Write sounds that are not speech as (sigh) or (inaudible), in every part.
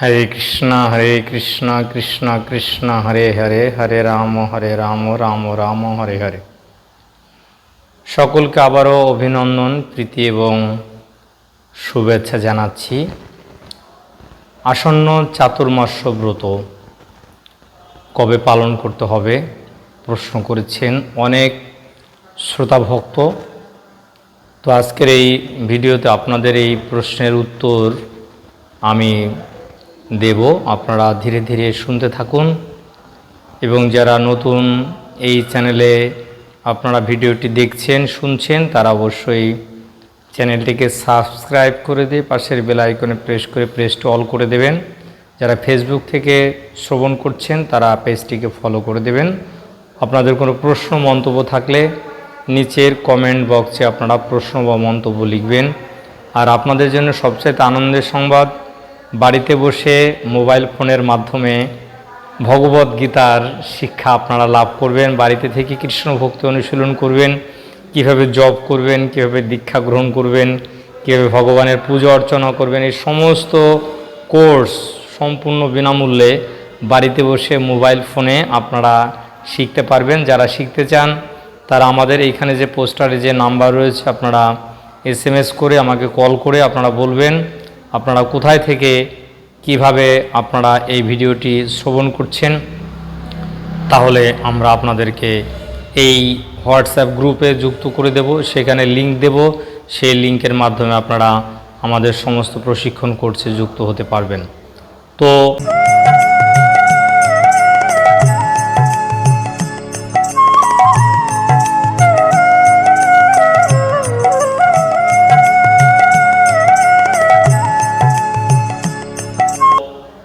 হরে কৃষ্ণ হরে কৃষ্ণ কৃষ্ণ কৃষ্ণ, হরে হরে হরে রাম হরে রাম রাম রাম, হরে হরে। সকলকে আবারও অভিনন্দন, প্রীতি এবং শুভেচ্ছা জানাচ্ছি। আসন্ন চাতুর্মাস্য ব্রত কবে পালন করতে হবে? প্রশ্ন করেছেন অনেক শ্রোতা ভক্ত। তো আজকের এই ভিডিওতে আপনাদের এই প্রশ্নের উত্তর আমি দেব, আপনারা ধীরে ধীরে শুনতে থাকুন। এবং যারা নতুন এই চ্যানেলে আপনারা ভিডিওটি দেখছেন, শুনছেন, তারা অবশ্যই চ্যানেলটিকে সাবস্ক্রাইব করে দিয়ে পাশের বেল আইকনে প্রেস করে প্রেসটি অল করে দেবেন। যারা ফেসবুক থেকে শ্রবণ করছেন, তারা পেজটিকে ফলো করে দেবেন। আপনাদের কোনো প্রশ্ন, মন্তব্য থাকলে নিচের কমেন্ট বক্সে আপনারা প্রশ্ন বা মন্তব্য লিখবেন। আর আপনাদের জন্য সবচেয়ে আনন্দের সংবাদ বাড়িতে বসে মোবাইল ফোনের মাধ্যমে ভগবত গীতার শিক্ষা আপনারা লাভ করবেন। বাড়িতে থেকে কৃষ্ণ ভক্তি অনুশীলন করবেন। কীভাবে জব করবেন, কীভাবে দীক্ষা গ্রহণ করবেন, কীভাবে ভগবানের পুজো অর্চনা করবেন, এই সমস্ত কোর্স সম্পূর্ণ বিনামূল্যে বাড়িতে বসে মোবাইল ফোনে আপনারা শিখতে পারবেন। যারা শিখতে চান, তারা আমাদের এইখানে যে পোস্টারে যে নাম্বার রয়েছে, আপনারা এস করে আমাকে কল করে আপনারা বলবেন। আপনারা কোথায় থেকে, কীভাবে আপনারা এই ভিডিওটি শ্রবণ করছেন, তাহলে আমরা আপনাদেরকে এই হোয়াটসঅ্যাপ গ্রুপে যুক্ত করে দেব, সেখানে লিংক দেব, সেই লিংকের মাধ্যমে আপনারা আমাদের সমস্ত প্রশিক্ষণ কোর্সে যুক্ত হতে পারবেন। তো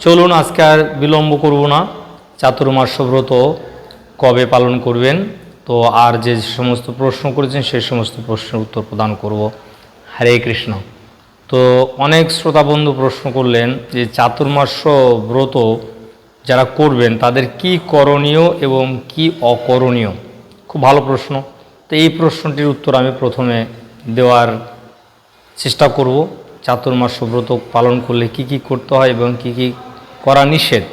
চলুন, আজকে আর বিলম্ব করব না। চাতুর্মাস্য ব্রত কবে পালন করবেন? তো আর যে সমস্ত প্রশ্ন করেছেন, সেই সমস্ত প্রশ্নের উত্তর প্রদান করব। হরে কৃষ্ণ। তো অনেক শ্রোতা বন্ধু প্রশ্ন করলেন যে চাতুর্মাস্য ব্রত যারা করবেন, তাদের কি করণীয় এবং কি অকরণীয়? খুব ভালো প্রশ্ন। তো এই প্রশ্নটির উত্তর আমি প্রথমে দেওয়ার চেষ্টা করব। চাতুর্মাস্য ব্রত পালন করলে কি কি করতে হয় এবং কি কি করা নিষেধ।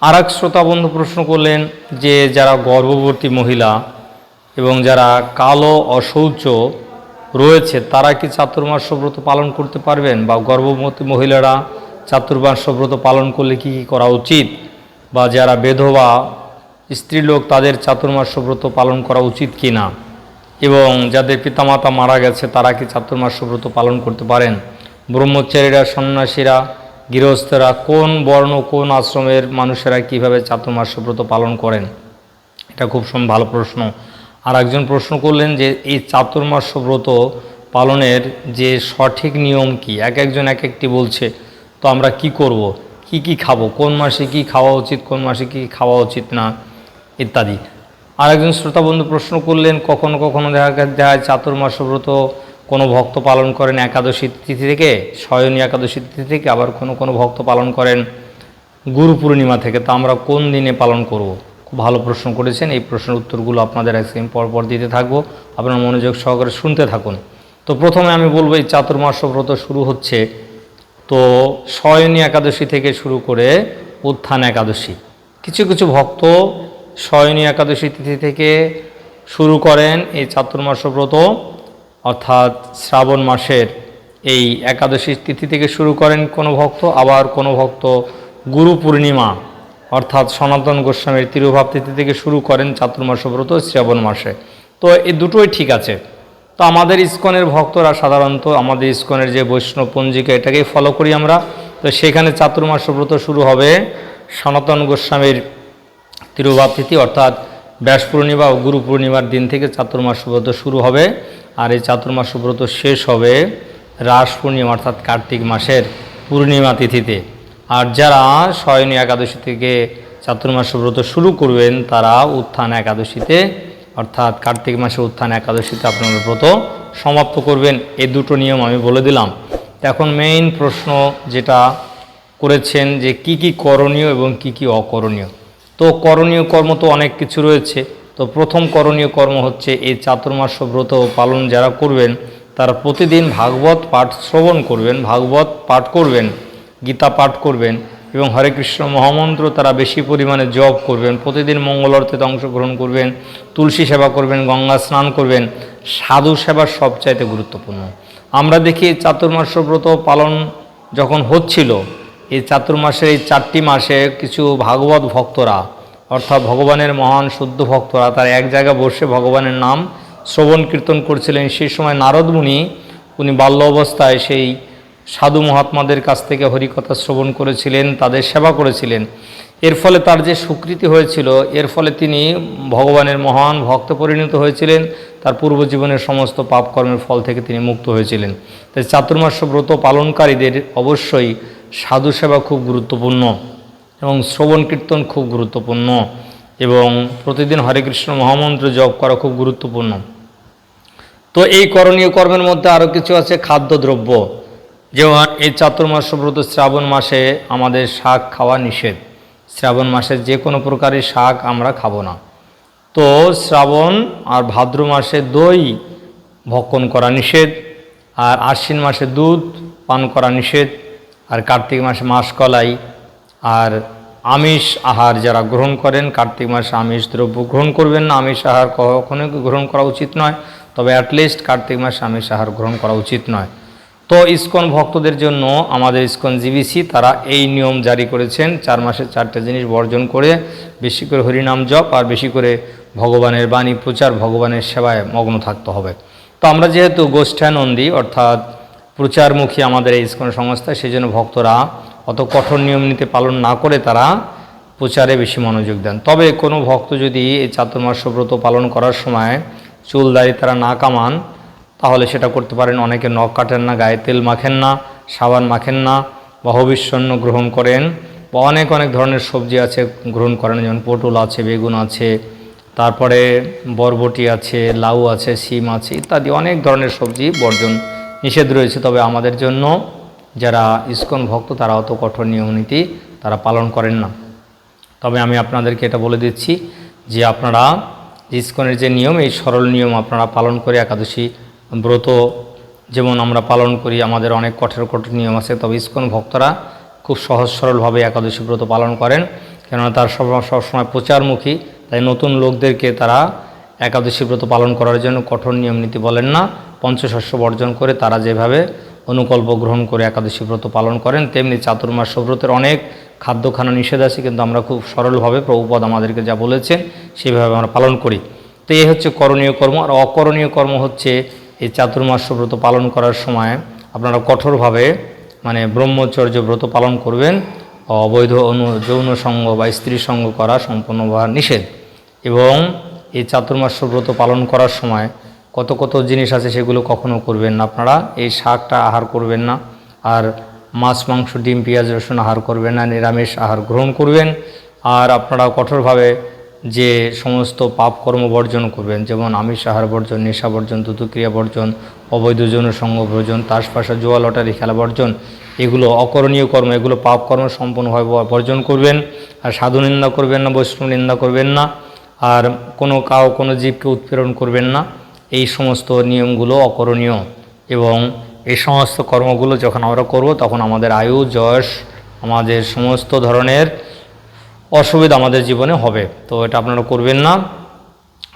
আর এক শ্রোতা বন্ধু প্রশ্ন করলেন যে, যারা গর্ভবতী মহিলা এবং যারা কালো অশৌচ রয়েছে, তারা কি চাতুর্মাস্য ব্রত পালন করতে পারবেন? বা গর্ভবতী মহিলারা চাতুর্মাস্য ব্রত পালন করলে কি কী করা উচিত? বা যারা বেধবা স্ত্রীলোক, তাদের চাতুর্মাস্য ব্রত পালন করা উচিত কি না? এবং যাদের পিতামাতা মারা গেছে, তারা কি চাতুর্মাস্য ব্রত পালন করতে পারেন? ব্রহ্মচারীরা, সন্ন্যাসীরা গৃহস্থরা কোন বর্ণ, কোন আশ্রমের মানুষেরা কীভাবে চাতুর্মাস্য ব্রত পালন করেন? এটা খুব ভালো প্রশ্ন। আর একজন প্রশ্ন করলেন যে, এই চাতুর্মাস্য ব্রত পালনের যে সঠিক নিয়ম কি? এক একজন এক একটি বলছে, তো আমরা কি করব? কি কি খাব? কোন মাসে কি খাওয়া উচিত, কোন মাসে কি খাওয়া উচিত না? ইত্যাদি। আর একজন শ্রোতা বন্ধু প্রশ্ন করলেন, কখনো কখনো দেখা দেখা যায় চাতুর্মাস ব্রত কোনো ভক্ত পালন করেন একাদশী তিথি থেকে শয়নী একাদশী তিথি থেকে, আবার কোনো কোনো ভক্ত পালন করেন গুরু পূর্ণিমা থেকে। তা আমরা কোন দিনে পালন করব? খুব ভালো প্রশ্ন করেছেন। এই প্রশ্নের উত্তরগুলো আপনাদের একদিন পর পর দিতে থাকব। আপনার মনোযোগ সহকারে শুনতে থাকুন। তো প্রথমে আমি বলব, এই চাতুর্মাস ব্রত শুরু হচ্ছে। তো শয়নী একাদশী থেকে শুরু করে উত্থান একাদশী। কিছু কিছু ভক্ত শয়নী একাদশী তিথি থেকে শুরু করেন এই চাতুর্মাস ব্রত। অর্থাৎ শ্রাবণ মাসের এই একাদশী তিথি থেকে শুরু করেন কোনো ভক্ত, আবার কোনো ভক্ত গুরু পূর্ণিমা, অর্থাৎ সনাতন গোস্বামীর তিরুভাব তিথি থেকে শুরু করেন চাতুর্মাস ব্রত শ্রাবণ মাসে। তো এই দুটোই ঠিক আছে। তো আমাদের ইস্কনের ভক্তরা সাধারণত আমাদের ইস্কনের যে বৈষ্ণব পঞ্জিকা, এটাকেই ফলো করি আমরা। তো সেখানে চাতুর্মাস ব্রত শুরু হবে সনাতন গোস্বামীর তিরুভাব তিথি, অর্থাৎ ব্যাস পূর্ণিমা ও গুরু পূর্ণিমার দিন থেকে চাতুর্মাস ব্রত শুরু হবে। আর এই চাতুর্মাস ব্রত শেষ হবে রাস পূর্ণিমা, অর্থাৎ কার্তিক মাসের পূর্ণিমা তিথিতে। আর যারা শয়নী একাদশী থেকে চাতুর্মাস ব্রত শুরু করবেন, তারা উত্থান একাদশীতে, অর্থাৎ কার্তিক মাসে উত্থান একাদশীতে আপনারা ব্রত সমাপ্ত করবেন। এই দুটো নিয়ম আমি বলে দিলাম। এখন মেইন প্রশ্ন যেটা করেছেন যে কি কি করণীয় এবং কি কি অকরণীয়। তো করণীয় কর্ম তো অনেক কিছু রয়েছে। তো প্রথম করণীয় কর্ম হচ্ছে এই চাতুর্মাস ব্রত পালন যারা করবেন, তারা প্রতিদিন ভাগবত পাঠ শ্রবণ করবেন, ভাগবত পাঠ করবেন, গীতা পাঠ করবেন এবং হরে কৃষ্ণ মহামন্ত্র তারা বেশি পরিমাণে জপ করবেন, প্রতিদিন মঙ্গল আরতিতে অংশগ্রহণ করবেন, তুলসী সেবা করবেন, গঙ্গা স্নান করবেন, সাধু সেবা সবচাইতে গুরুত্বপূর্ণ। আমরা দেখি চাতুর্মাস্য ব্রত পালন যখন হচ্ছিল, এই চাতুর্মাসের এই চারটি মাসে কিছু ভাগবত ভক্তরা অর্থাৎ ভগবানের মহান শুদ্ধ ভক্তরা, তারা এক জায়গায় বসে ভগবানের নাম শ্রবণ, কীর্তন করছিলেন। সেই সময় নারদ মুনি উনি বাল্য অবস্থায় সেই সাধু মহাত্মাদের কাছ থেকে হরিকথা শ্রবণ করেছিলেন, তাদের সেবা করেছিলেন। এর ফলে তার যে স্বীকৃতি হয়েছিল, এর ফলে তিনি ভগবানের মহান ভক্ত পরিণত হয়েছিলেন। তার পূর্বজীবনের সমস্ত পাপকর্মের ফল থেকে তিনি মুক্ত হয়েছিলেন। তাই চাতুর্মাস্য ব্রত পালনকারীদের অবশ্যই সাধু সেবা খুব গুরুত্বপূর্ণ। এবং শ্রবণ কীর্তন খুব গুরুত্বপূর্ণ এবং প্রতিদিন হরে কৃষ্ণ মহামন্ত্র জপ করা খুব গুরুত্বপূর্ণ। তো এই করণীয় কর্মের মধ্যে আরও কিছু আছে, খাদ্যদ্রব্য। যেমন এই চাতুর্মাস্য ব্রত শ্রাবণ মাসে আমাদের শাক খাওয়া নিষেধ। শ্রাবণ মাসে যে কোনো প্রকারের শাক আমরা খাব না। তো শ্রাবণ আর ভাদ্র মাসে দই ভক্ষণ করা নিষেধ, আর আশ্বিন মাসে দুধ পান করা নিষেধ, আর কার্তিক মাসে মাসকলাই আর আমিষ আহার যারা গ্রহণ করেন, কার্তিক মাসে আমিষ দ্রব্য গ্রহণ করবেন না। আমিষ আহার কখনোই গ্রহণ করা উচিত নয়, তবে অ্যাটলিস্ট কার্তিক মাসে আমিষ আহার গ্রহণ করা উচিত নয়। তো ইস্কন ভক্তদের জন্য, আমাদের ইস্কন জিবিসি, তারা এই নিয়ম জারি করেছেন, চার মাসে চারটে জিনিস বর্জন করে, বেশি করে হরিনাম জপ আর বেশি করে ভগবানের বাণী প্রচার, ভগবানের সেবায় মগ্ন থাকতে হবে। তো আমরা যেহেতু গোষ্ঠানন্দী, অর্থাৎ প্রচারমুখী আমাদের এই ইসকন সংস্থা সেই জন্য ভক্তরা অত কঠোর নিয়ম নীতি পালন না করে তারা প্রচারে বেশি মনোযোগ দেন। তবে কোনো ভক্ত যদি এই চাতুর্মাস্য ব্রত পালন করার সময় চুল দাড়ি তারা না কামান, তাহলে সেটা করতে পারেন। অনেকে নখ কাটেন না, গায়ে তেল মাখেন না, সাবান মাখেন না, বা হবিষ্যন্ন গ্রহণ করেন, বা অনেক অনেক ধরনের সবজি আছে গ্রহণ করেন, যেমন পটল আছে, বেগুন আছে, তারপরে বরবটি আছে, লাউ আছে সিম আছে ইত্যাদি অনেক ধরনের সবজি বর্জন নিষেধ রয়েছে। তবে আমাদের জন্য যারা ইস্কন ভক্ত, তারা অত কঠোর নিয়মনীতি তারা পালন করেন না। তবে আমি আপনাদেরকে এটা বলে দিচ্ছি যে আপনারা ইস্কনের যে নিয়ম, এই সরল নিয়ম আপনারা পালন করে একাদশী ব্রত যেমন আমরা পালন করি, আমাদের অনেক কঠোর কঠোর নিয়ম আছে, তবে ইস্কন ভক্তরা খুব সহজ সরলভাবে একাদশী ব্রত পালন করেন। কেননা তার সব সবসময় প্রচারমুখী, তাই নতুন লোকদেরকে তারা একাদশী ব্রত পালন করার জন্য কঠোর নিয়ম নীতি বলেন না। পঞ্চশস্য বর্জন করে তারা যেভাবে অনুকল্প গ্রহণ করে একাদশী ব্রত পালন করেন, তেমনি চাতুর্মাস ব্রতের অনেক খাদ্য খানা নিষেধ আছে, কিন্তু আমরা খুব সরলভাবে প্রভুপদ আমাদেরকে যা বলেছেন সেভাবে আমরা পালন করি। তো এই হচ্ছে করণীয় কর্ম, আর অকরণীয় কর্ম হচ্ছে এই চাতুর্মাস ব্রত পালন করার সময় আপনারা কঠোরভাবে মানে ব্রহ্মচর্য ব্রত পালন করবেন, অবৈধ অনু, যৌন সঙ্গ বা স্ত্রী সঙ্গ করা সম্পূর্ণভাবে নিষেধ। এবং এই চাতুর্মাস্য ব্রত পালন করার সময় কত কত জিনিস আছে সেগুলো কখনো করবেন না আপনারা। এই শাকটা আহার করবেন না। আর মাছ, মাংস, ডিম, পেঁয়াজ, রসুন আহার করবেন না। নিরামিষ আহার গ্রহণ করবেন। আর আপনারা কঠোরভাবে যে সমস্ত পাপ কর্ম বর্জন করবেন, যেমন আমিষ আহার বর্জন, নেশা বর্জন দুতুক্রিয়া বর্জন, অবৈধ সঙ্গ বর্জন তাসপাশা জোয়া, লটারি, খেলা বর্জন, এগুলো অকরণীয় কর্ম, এগুলো পাপ কর্ম সম্পূর্ণভাবে বর্জন করবেন। আর সাধু নিন্দা করবেন না, বৈষ্ণব নিন্দা করবেন না। আর কোনো কাউ, কোনো জীবকে উৎপীড়ন করবেন না। এই সমস্ত নিয়মগুলো অকরণীয় এবং এই সমস্ত কর্মগুলো যখন আমরা করব, তখন আমাদের আয়ু, যশ, আমাদের সমস্ত ধরনের অসুবিধা আমাদের জীবনে হবে। তো এটা আপনারা করবেন না।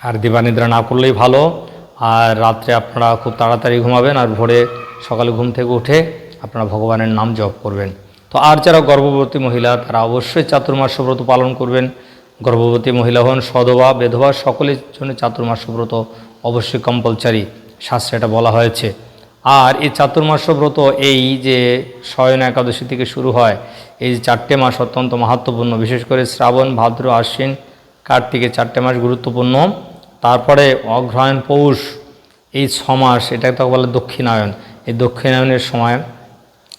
আর দিবানিদ্রা না করলেই ভালো। আর রাত্রে আপনারা খুব তাড়াতাড়ি ঘুমাবেন আর ভোরে সকালে ঘুম থেকে উঠে আপনারা ভগবানের নাম জপ করবেন। তো আর যারা গর্ভবতী মহিলা, তারা অবশ্যই চাতুর্মাস্য ব্রত পালন করবেন। গর্ভবতী মহিলা হন, সধবা, বেধবা, সকলের জন্য চাতুর্মাস্য ব্রত অবশ্যই কম্পালসারি শাস্ত্রে এটা বলা হয়েছে। আর এই চাতুর্মাস্য ব্রত এই যে শয়ন একাদশী থেকে শুরু হয়, এই যে চারটে মাস অত্যন্ত মাহাত্মপূর্ণ, বিশেষ করে শ্রাবণ, ভাদ্র, আশ্বিন, কার্তিকে চারটে মাস গুরুত্বপূর্ণ। তারপরে অগ্রহায়ণ পৌষ, এই ছ মাস, এটাকে তো বলে দক্ষিণায়ন। এই দক্ষিণায়নের সময়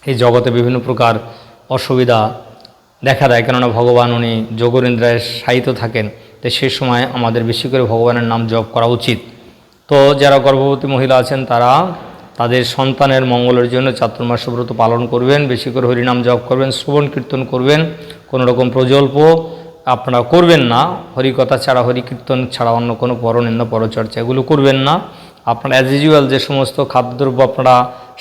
এই জগতে বিভিন্ন প্রকার অসুবিধা দেখা দেয়। কেননা ভগবান, উনি যোগরেন্দ্রায় শায়িত থাকেন। তো সেই সময় আমাদের বেশি করে ভগবানের নাম জপ করা উচিত। তো যারা গর্ভবতী মহিলা আছেন তারা তাদের সন্তানের মঙ্গলের জন্য চাতুর্মাস ব্রত পালন করবেন, বেশি করে হরিনাম জপ করবেন, শ্রবণ কীর্তন করবেন, কোনো রকম প্রজল্প আপনারা করবেন না। হরিকথা ছাড়া হরিকীর্তন ছাড়া অন্য কোনো পরনিন্দা পরচর্চা এগুলো করবেন না। আপনারা অ্যাজ ইউজুয়াল যে সমস্ত খাদ্যদ্রব্য আপনারা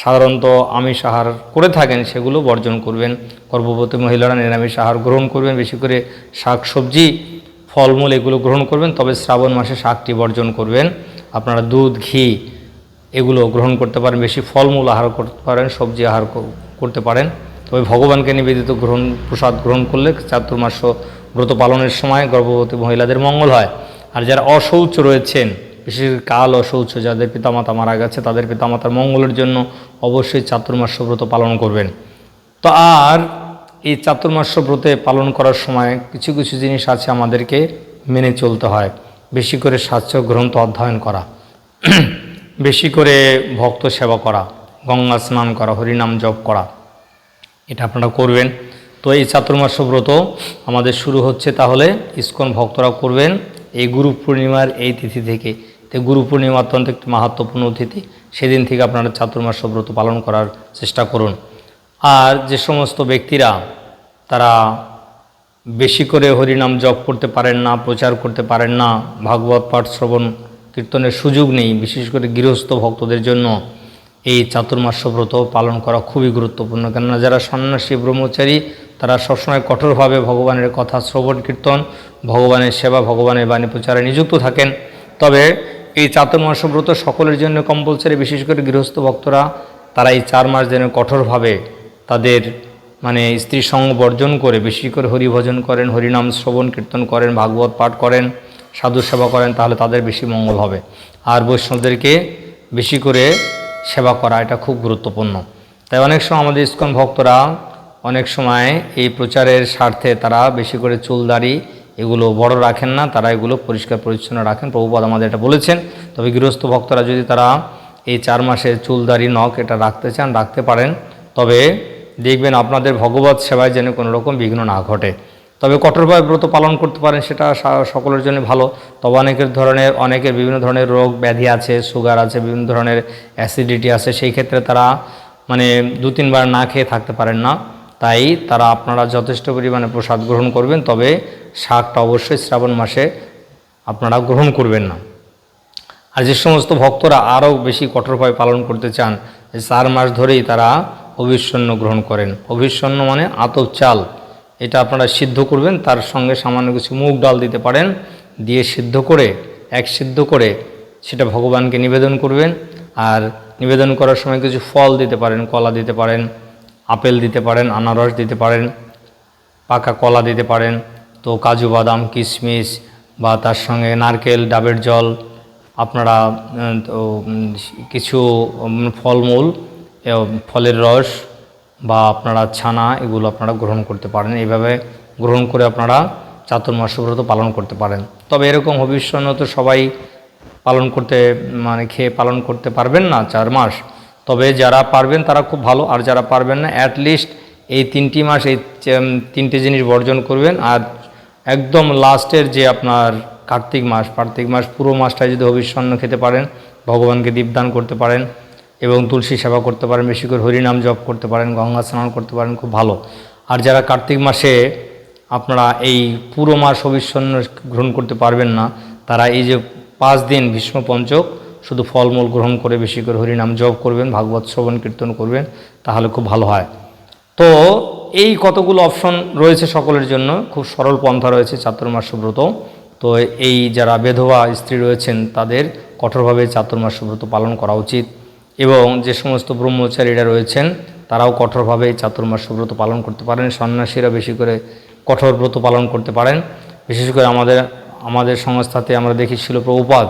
সাধারণত আমিষ আহার করে থাকেন সেগুলো বর্জন করবেন। গর্ভবতী মহিলারা নিরামিষ আহার গ্রহণ করবেন, বেশি করে শাক সবজি, ফলমূল এগুলো গ্রহণ করবেন, তবে শ্রাবণ মাসে শাকটি বর্জন করবেন। আপনারা দুধ, ঘি এগুলো গ্রহণ করতে পারেন, বেশি ফলমূল আহার করতে পারেন, সবজি আহার করতে পারেন। তবে ভগবানকে নিবেদিত গ্রহণ, প্রসাদ গ্রহণ করলে চাতুর্মাস ব্রত পালনের সময় গর্ভবতী মহিলাদের মঙ্গল হয়। আর যারা অশৌচ রয়েছেন, বিশেষ কাল অশৌচ, যাদের পিতামাতা মারা গেছে, তাদের পিতামাতার মঙ্গলের জন্য অবশ্যই চাতুর্মাস ব্রত পালন করবেন। তো আর এই চাতুর্মাস্য ব্রতে পালন করার সময় কিছু কিছু জিনিস আছে আমাদেরকে মেনে চলতে হয়। বেশি করে স্বাস্থ্য গ্রন্থ অধ্যয়ন করা, (clears throat) বেশি করে ভক্ত সেবা করা, গঙ্গা স্নান করা, হরিনাম জপ করা, এটা আপনারা করবেন। তো এই চাতুর্মাস্য ব্রত আমাদের শুরু হচ্ছে তাহলে ইস্কন ভক্তরা করবেন। এই গুরু পূর্ণিমার এই তিথি থেকে, তো গুরু পূর্ণিমা অত্যন্ত একটি মাহাত্মপূর্ণ তিথি, সেদিন থেকে আপনারা চাতুর্মাস্য ব্রত পালন করার চেষ্টা করুন। আর যে সমস্ত ব্যক্তিরা, তারা বেশি করে হরিনাম জপ করতে পারেন না, প্রচার করতে পারেন না, ভাগবত পাঠ, শ্রবণ, কীর্তনের সুযোগ নেই, বিশেষ করে গৃহস্থ ভক্তদের জন্য এই চাতুর্মাস্য ব্রত পালন করা খুবই গুরুত্বপূর্ণ। কেননা যারা সন্ন্যাসী, ব্রহ্মচারী, তারা সবসময় কঠোরভাবে ভগবানের কথা, শ্রবণ, কীর্তন, ভগবানের সেবা, ভগবানের বাণী প্রচারে নিযুক্ত থাকেন। তবে এই চাতুর্মাস্য ব্রত সকলের জন্য কম্পালসারি বিশেষ করে গৃহস্থ ভক্তরা, তারা এই চার মাস যেন কঠোরভাবে তাদের মানে স্ত্রী সঙ্গ বর্জন করে, বেশি করে হরি ভজন করেন, হরিনাম শ্রবণ, কীর্তন করেন, ভাগবত পাঠ করেন, সাধু সেবা করেন, তাহলে তাদের বেশি মঙ্গল হবে। আর বৈষ্ণবদেরকে বেশি করে সেবা করা, এটা খুব গুরুত্বপূর্ণ। তাই অনেক সময় আমাদের ইস্কন ভক্তরা অনেক সময় এই প্রচারের স্বার্থে তারা বেশি করে চুল দাড়ি এগুলো বড় রাখেন না, তারা এগুলো পরিষ্কার পরিচ্ছন্ন রাখেন। প্রভুপাদ আমাদের এটা বলেছেন। তবে গৃহস্থ ভক্তরা যদি তারা এই চার মাসে চুল দাড়ি, নখ এটা রাখতে চান, রাখতে পারেন, তবে দেখবেন আপনাদের ভগবত সেবায় যেন কোনো রকম বিঘ্ন না ঘটে। তবে কঠোরভাবে ব্রত পালন করতে পারেন, সেটা সকলের জন্য ভালো। তবে অনেকের ধরনের, অনেকের বিভিন্ন ধরনের রোগ ব্যাধি আছে সুগার আছে, বিভিন্ন ধরনের অ্যাসিডিটি আছে, সেই ক্ষেত্রে তারা মানে দু, তিনবার না খেয়ে থাকতে পারেন না। তাই তারা আপনারা যথেষ্ট পরিমাণে প্রসাদ গ্রহণ করবেন, তবে শাকটা অবশ্যই শ্রাবণ মাসে আপনারা গ্রহণ করবেন না। আর যে সমস্ত ভক্তরা আরও বেশি কঠোরভাবে পালন করতে চান চার মাস ধরেই তারা অভিষণ্য গ্রহণ করেন। অভিষণ্য মানে আতপ চাল। এটা আপনারা সিদ্ধ করবেন, তার সঙ্গে সামান্য কিছু মুগ ডাল দিতে পারেন। দিয়ে সিদ্ধ করে, এক সিদ্ধ করে সেটা ভগবানকে নিবেদন করবেন। আর নিবেদন করার সময় কিছু ফল দিতে পারেন, কলা দিতে পারেন, আপেল দিতে পারেন, আনারস দিতে পারেন, পাকা কলা দিতে পারেন। তো কাজু বাদাম, কিশমিশ বা তার সঙ্গে নারকেল, ডাবের জল, আপনারা কিছু ফলমূল ফলের রস বা আপনারা ছানা এগুলো আপনারা গ্রহণ করতে পারেন। এইভাবে গ্রহণ করে আপনারা চাতুর্মাস ব্রত পালন করতে পারেন। তবে এরকম ভবিষ্যৎ তো সবাই পালন করতে মানে খেয়ে পালন করতে পারবেন না চার মাস। তবে যারা পারবেন তারা খুব ভালো। আর যারা পারবেন না অ্যাটলিস্ট এই তিনটি মাস এই তিনটে জিনিস বর্জন করবেন। আর একদম লাস্টের যে আপনার কার্তিক মাস কার্তিক মাস পুরো মাসটায় যদি হবিষ্যন্ন খেতে পারেন, ভগবানকে দীপদান করতে পারেন। এবং তুলসী সেবা করতে পারেন, বেশি করে হরিনাম জপ করতে পারেন, গঙ্গা স্নান করতে পারেন, খুব ভালো। আর যারা কার্তিক মাসে আপনারা এই পুরো মাস হবিষ্যন্ন গ্রহণ করতে পারবেন না, তারা এই যে পাঁচ দিন ভীষ্ম পঞ্চক, শুধু ফলমূল গ্রহণ করে বেশি করে হরিনাম জপ করবেন, ভাগবত শ্রবণ, কীর্তন করবেন, তাহলে খুব ভালো হয়। তো এই কতগুলো অপশন রয়েছে সকলের জন্য, খুব সরল পন্থা রয়েছে চাতুর্মাস ব্রত। তো এই যারা বেধবা স্ত্রী রয়েছেন, তাদের কঠোরভাবে চাতুর্মাস ব্রত পালন করা উচিত। এবং যে সমস্ত ব্রহ্মচারীরা রয়েছেন, তারাও কঠোরভাবে চাতুর্মাস ব্রত পালন করতে পারেন, সন্ন্যাসীরা বেশি করে কঠোর ব্রত পালন করতে পারেন। বিশেষ করে আমাদের আমাদের সংস্থাতে আমরা দেখি ছিল প্রভুপাদ,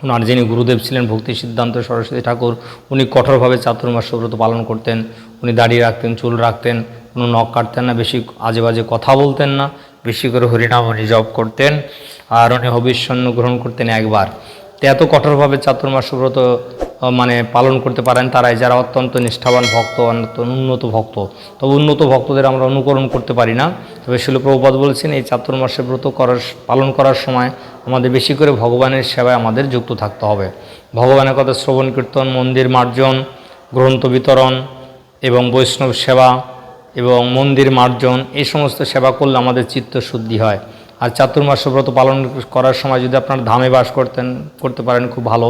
ওনার যিনি গুরুদেব ছিলেন ভক্তি সিদ্ধান্ত সরস্বতী ঠাকুর, উনি কঠোরভাবে চাতুর্মাস ব্রত পালন করতেন, উনি দাড়ি রাখতেন, চুল রাখতেন, কোনো নখ কাটতেন না, বেশি আজে বাজে কথা বলতেন না, বেশি করে হরিনাম উনি জপ করতেন, আর উনি হবিষ্যন্ন গ্রহণ করতেন একবার। এত কঠোরভাবে চাতুর্মাস ব্রত মানে পালন করতে পারেন তারাই, যারা অত্যন্ত নিষ্ঠাবান ভক্ত উন্নত ভক্ত। তবে উন্নত ভক্তদের আমরা অনুকরণ করতে পারি না। তবে শিল প্রভুপাত বলছেন, এই চাতুর্মাসের ব্রত করার পালন করার সময় আমাদের বেশি করে ভগবানের সেবায় আমাদের যুক্ত থাকতে হবে। ভগবানের কথা শ্রবণ, কীর্তন, মন্দির মার্জন, গ্রন্থ বিতরণ এবং বৈষ্ণব সেবা এবং মন্দির মার্জন, এই সমস্ত সেবা করলে আমাদের চিত্ত শুদ্ধি হয়। আর চাতুর্মাস ব্রত পালন করার সময় যদি আপনারা ধামে বাস করতেন, করতে পারেন, খুব ভালো।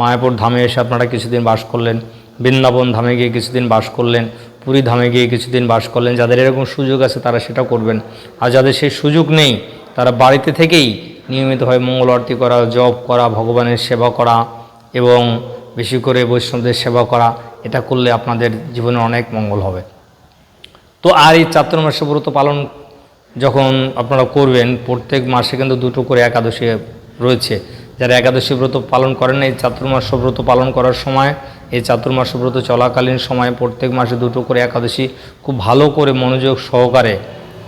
মায়াপুর ধামে এসে আপনারা কিছুদিন বাস করলেন, বৃন্দাবন ধামে গিয়ে কিছুদিন বাস করলেন, পুরী ধামে গিয়ে কিছুদিন বাস করলেন, যাদের এরকম সুযোগ আছে তারা সেটা করবেন। আর যাদের সেই সুযোগ নেই, তারা বাড়িতে থেকেই নিয়মিতভাবে মঙ্গল আরতি করা, জপ করা, ভগবানের সেবা করা এবং বেশি করে বৈষ্ণবদের সেবা করা, এটা করলে আপনাদের জীবনে অনেক মঙ্গল হবে। তো আর এই চাতুর্মাস্য ব্রত পালন যখন আপনারা করবেন, প্রত্যেক মাসে কিন্তু দুটো করে একাদশী রয়েছে। যারা একাদশী ব্রত পালন করেন এই চাতুর্মাস্য ব্রত পালন করার সময়, এই চাতুর্মাস ব্রত চলাকালীন সময়ে প্রত্যেক মাসে দুটো করে একাদশী খুব ভালো করে মনোযোগ সহকারে,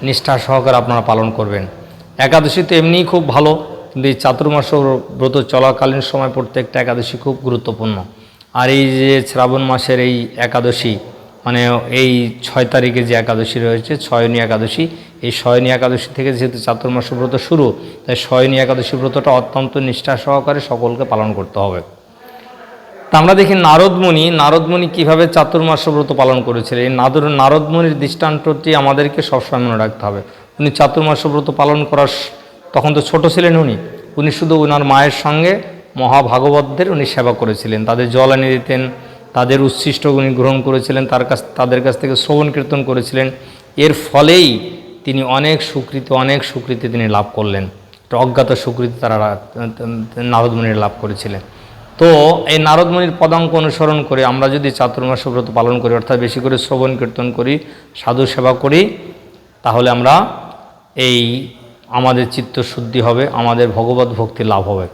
নিষ্ঠা সহকারে আপনারা পালন করবেন। একাদশী তো এমনিই খুব ভালো, কিন্তু এই চাতুর্মাস্য ব্রত চলাকালীন সময় প্রত্যেকটা একাদশী খুব গুরুত্বপূর্ণ। আর এই যে শ্রাবণ মাসের এই একাদশী মানে এই ছয় তারিখে যে একাদশী রয়েছে ছয়নী একাদশী, এই শয়নী একাদশী থেকে যেহেতু চাতুর্মাস ব্রত শুরু, তাই শয়নী একাদশী ব্রতটা অত্যন্ত নিষ্ঠা সহকারে সকলকে পালন করতে হবে। তা আমরা দেখি নারদমণি নারদমণি কীভাবে চাতুর্মাস ব্রত পালন করেছিলেন? এই নাদর, নারদমণির দৃষ্টান্তটি আমাদেরকে সবসময় মনে রাখতে হবে। উনি চাতুর্মাস ব্রত পালন করার তখন তো ছোট ছিলেন উনি। উনি শুধু ওনার মায়ের সঙ্গে মহাভাগবতদের উনি সেবা করেছিলেন। তাদের জল এনে দিতেন তাদের উচ্ছিষ্ট উনি গ্রহণ করেছিলেন, তার কাছ, তাদের কাছ থেকে শ্রবণ কীর্তন করেছিলেন। এর ফলেই তিনি অনেক সুকৃতি অনেক সুকৃতি তিনি লাভ করলেন। অজ্ঞাত সুকৃতি তারা নারদমণির লাভ করেছিলেন। তো এই নারদমণির পদাঙ্ক অনুসরণ করে আমরা যদি চাতুর্মাস ব্রত পালন করি, অর্থাৎ বেশি করে শ্রবণ কীর্তন করি, সাধু সেবা করি, তাহলে আমরা এই আমাদের চিত্ত শুদ্ধি হবে, আমাদের ভগবত ভক্তি লাভ হবে।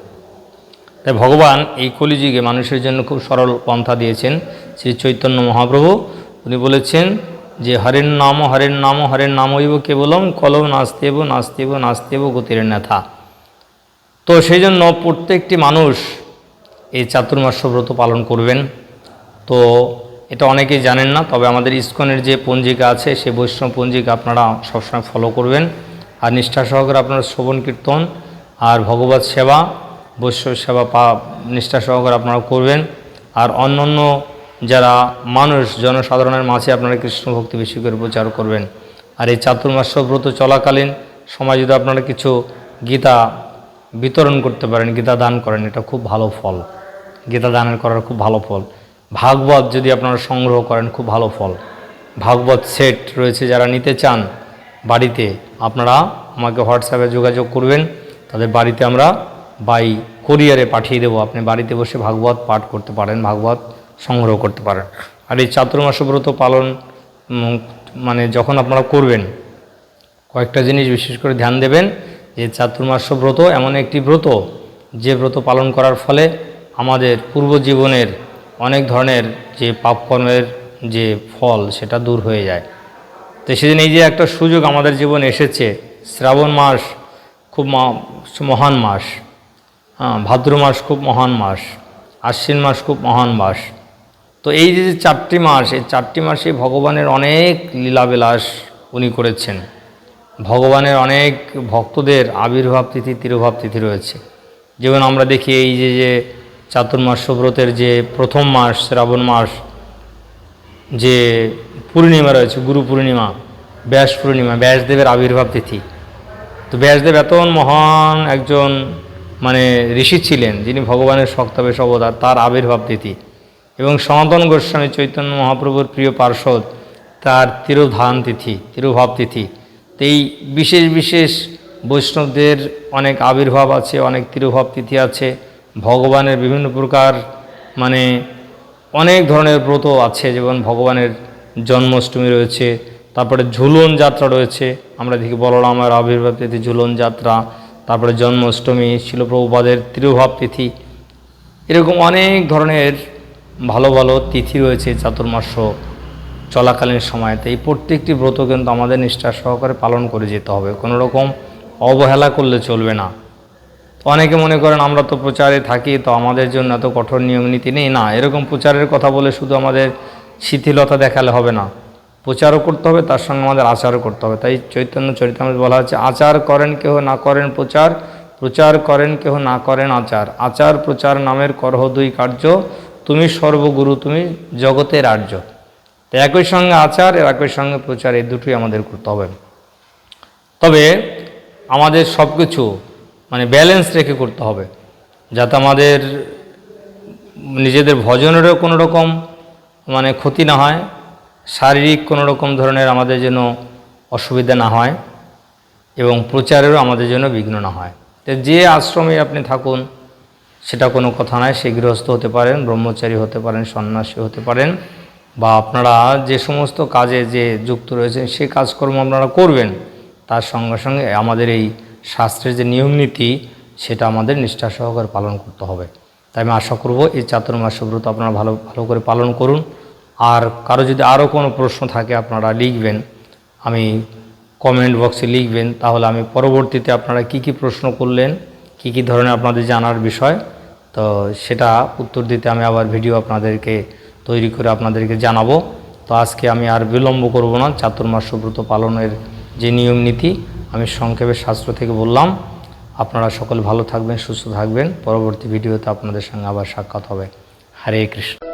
তাই ভগবান এই কলিযুগে মানুষের জন্য খুব সরল পন্থা দিয়েছেন শ্রী চৈতন্য মহাপ্রভু। উনি বলেছেন যে, হরের নাম হরের নাম হরের নাম হইব কেবলম কলম নাস্তেব নাস্তেব নাস্তেব গতির নেথা তো সেই জন্য প্রত্যেকটি মানুষ এই চাতুর্মাস্য ব্রত পালন করবেন। তো এটা অনেকেই জানেন না, তবে আমাদের ইস্কনের যে পঞ্জিকা আছে, সেই বৈষ্ণব পঞ্জিকা আপনারা সবসময় ফলো করবেন। আর নিষ্ঠা সহকারে আপনারা শ্রবণ কীর্তন আর ভগবত সেবা বৈষ্ণব সেবা পা, নিষ্ঠা সহকারে আপনারা করবেন। আর অন্যান্য যারা মানুষ, জনসাধারণের মাঝে আপনারা কৃষ্ণ ভক্তি বেশি করে প্রচার করবেন। আর এই চাতুর্মাস্য ব্রত চলাকালীন সময় যদি আপনারা কিছু গীতা বিতরণ করতে পারেন, গীতা দান করেন, এটা খুব ভালো ফল। গীতা দানের করার খুব ভালো ফল। ভাগবত যদি আপনারা সংগ্রহ করেন, খুব ভালো ফল। ভাগবত সেট রয়েছে, যারা নিতে চান বাড়িতে, আপনারা আমাকে হোয়াটসঅ্যাপে যোগাযোগ করবেন। তাদের বাড়িতে আমরা বাই কোরিয়ারে পাঠিয়ে দেবো। আপনি বাড়িতে বসে ভাগবত পাঠ করতে পারেন, ভাগবত সংগ্রহ করতে পারেন। আর এই চাতুর্মাস ব্রত পালন মানে যখন আপনারা করবেন, কয়েকটা জিনিস বিশেষ করে ধ্যান দেবেন, যে চাতুর্মাস্য ব্রত এমন একটি ব্রত, যে ব্রত পালন করার ফলে আমাদের পূর্ব জীবনের অনেক ধরনের যে পাপকর্মের যে ফল, সেটা দূর হয়ে যায়। তো সেদিন এই যে একটা সুযোগ আমাদের জীবনে এসেছে, শ্রাবণ মাস, খুব মহান মাস। ভাদ্র মাস খুব মহান মাস, আশ্বিন মাস খুব মহান মাস। তো এই যে যে চারটি মাস, এই চারটি মাসে ভগবানের অনেক লীলাবিলাস উনি করেছেন। ভগবানের অনেক ভক্তদের আবির্ভাব তিথি, তিরুভাব তিথি রয়েছে। যেমন আমরা দেখি এই যে যে চাতুর্মাস্য ব্রতের যে প্রথম মাস, শ্রাবণ মাস, যে পূর্ণিমা রয়েছে, গুরু পূর্ণিমা, ব্যাস পূর্ণিমা, ব্যাসদেবের আবির্ভাব তিথি। তো ব্যাসদেব এত মহান একজন মানে ঋষি ছিলেন, যিনি ভগবানের শক্তাবেশ অবতার, তার আবির্ভাব তিথি। এবং সনাতন গোস্বামী চৈতন্য মহাপ্রভুর প্রিয় পার্শ্বদ, তার তিরোধান তিথি, তিরুভাব তিথি। এই বিশেষ বিশেষ বৈষ্ণবদের অনেক আবির্ভাব আছে, অনেক তিরুভাব তিথি আছে, ভগবানের বিভিন্ন প্রকার মানে অনেক ধরনের ব্রত আছে, যেমন ভগবানের জন্মাষ্টমী রয়েছে, তারপরে ঝুলন যাত্রা রয়েছে, আমরা দেখি বলরামের আবির্ভাব তিথি, ঝুলন যাত্রা তারপরে জন্মাষ্টমী শিলপ্রভুপাদের তিরুভাব তিথি। এরকম অনেক ধরনের ভালো ভালো তিথি রয়েছে চাতুর্মাস্য চলাকালীন সময়তে। এই প্রত্যেকটি ব্রত কিন্তু আমাদের নিষ্ঠা সহকারে পালন করে যেতে হবে। কোনো রকম অবহেলা করলে চলবে না। অনেকে মনে করেন, আমরা তো প্রচারে থাকি, তো আমাদের জন্য এত কঠোর নিয়ম নীতি নেই। না, এরকম প্রচারের কথা বলে শুধু আমাদের শিথিলতা দেখালে হবে না। প্রচারও করতে হবে, তার সঙ্গে আমাদের আচারও করতে হবে। তাই চৈতন্য চরিতামৃত বলা হচ্ছে আচার করেন কেহ না করেন প্রচার প্রচার করেন কেহ না করেন আচার। আচার, প্রচার নামের করহ দুই কার্য, তুমি সর্বগুরু, তুমি জগতের আর্য। তাই একই সঙ্গে আচার, আর একই সঙ্গে প্রচার, এই দুটোই আমাদের করতে হবে। তবে আমাদের সব কিছু মানে ব্যালেন্স রেখে করতে হবে, যাতে আমাদের নিজেদের ভজনেরও কোনো রকম মানে ক্ষতি না হয় শারীরিক কোনো রকম ধরনের আমাদের যেন অসুবিধা না হয় এবং প্রচারেরও আমাদের জন্য বিঘ্ন না হয়। তো যে আশ্রমে আপনি থাকুন, সেটা কোনো কথা নয়, সে গৃহস্থ হতে পারেন, ব্রহ্মচারী হতে পারেন, সন্ন্যাসী হতে পারেন বা আপনারা যে সমস্ত কাজে যে যুক্ত রয়েছেন, সে কাজকর্ম আপনারা করবেন, তার সঙ্গে সঙ্গে আমাদের এই শাস্ত্রের যে নিয়ম নীতি সেটা আমাদের নিষ্ঠা সহকারে পালন করতে হবে। তাই আমি আশা করব এই চাতুর্মাস ব্রত আপনারা ভালো ভালো করে পালন করুন। আর কারও যদি আরও কোনো প্রশ্ন থাকে আপনারা লিখবেন, আমি কমেন্ট বক্সে লিখবেন, তাহলে আমি পরবর্তীতে আপনারা কি কি প্রশ্ন করলেন, কি কি ধরনের আপনাদের জানার বিষয়, তো সেটা উত্তর দিতে আমি আবার ভিডিও আপনাদেরকে তৈরি করে আপনাদেরকে জানাব। তো আজকে আমি আর বিলম্ব করব না, চাতুর্মাস ব্রত পালনের যে নিয়ম নীতি, আমি সংক্ষেপে শাস্ত্র থেকে বললাম। আপনারা সকল ভালো থাকবেন, সুস্থ থাকবেন। পরবর্তী ভিডিওতে আপনাদের সঙ্গে আবার সাক্ষাৎ হবে। হরে কৃষ্ণ।